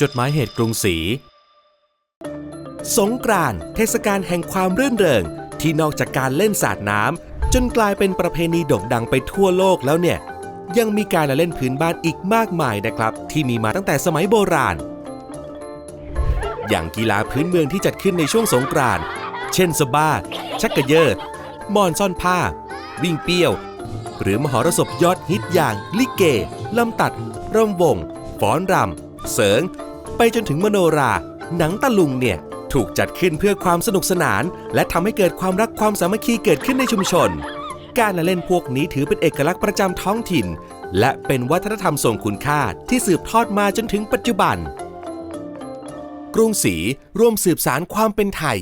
จดหมายเหตุกรุงศรี สงกรานต์เทศกาลแห่งความรื่นเริง ที่นอกจากการเล่นสาดน้ำจนกลายเป็นประเพณีโด่งดังไปทั่วโลกแล้วเนี่ย ยังมีการละเล่นพื้นบ้านอีกมากมายนะครับ ที่มีมาตั้งแต่สมัยโบราณ อย่างกีฬาพื้นเมืองที่จัดขึ้นในช่วงสงกรานต์เช่นสบ้า ชักกระเยิดมอนซ่อนผ้า วิ่งเปี้ยว หรือมหรสพยอดฮิตอย่างลิเกลำตัดรำวงฟ้อนรำเสริง ไปจนถึงมโนรา หนังตะลุงเนี่ย ถูกจัดขึ้นเพื่อความสนุกสนาน และทำให้เกิดความรักความสามัคคีเกิดขึ้นในชุมชน การละเล่นพวกนี้ถือเป็นเอกลักษณ์ประจำท้องถิ่น และเป็นวัฒนธรรมทรงคุณค่าที่สืบทอดมาจนถึงปัจจุบัน กรุงศรีร่วมสืบสารความเป็นไทย